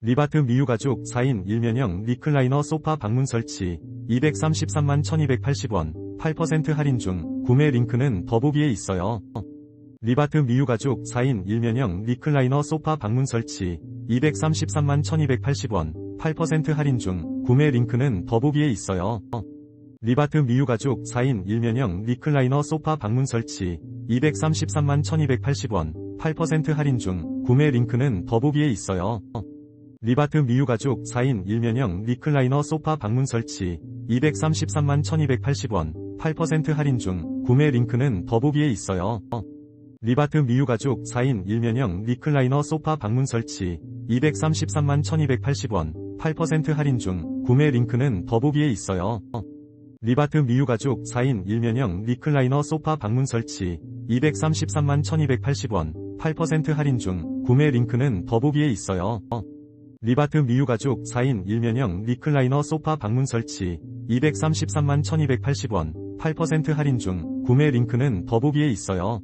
리바트 미유 가죽 4인 1면형 리클라이너 소파 방문 설치 233만 1280원 8% 할인 중 구매 링크는 더보기에 있어요. 리바트 미유 가죽 4인 1면형 리클라이너 소파 방문 설치 233만 1280원 8% 할인 중 구매 링크는 더보기에 있어요. 리바트 미유 가죽 4인 1면형 리클라이너 소파 방문 설치 233만 1280원 8% 할인 중 구매 링크는 더보기에 있어요. 리바트 미유 가죽 4인 1면형 리클라이너 소파 방문 설치 233만 1280원 8% 할인 중 구매 링크는 더보기에 있어요. 리바트 미유 가죽 4인 1면형 리클라이너 소파 방문 설치 233만 1280원 8% 할인 중 구매 링크는 더보기에 있어요. 리바트 미유 가죽 4인 1면형 리클라이너 소파 방문 설치 233만 1280원 8% 할인 중 구매 링크는 더보기에 있어요. 리바트 미유 가죽 4인 1면형 리클라이너 소파 방문 설치 233만 1280원 8% 할인 중 구매 링크는 더보기에 있어요.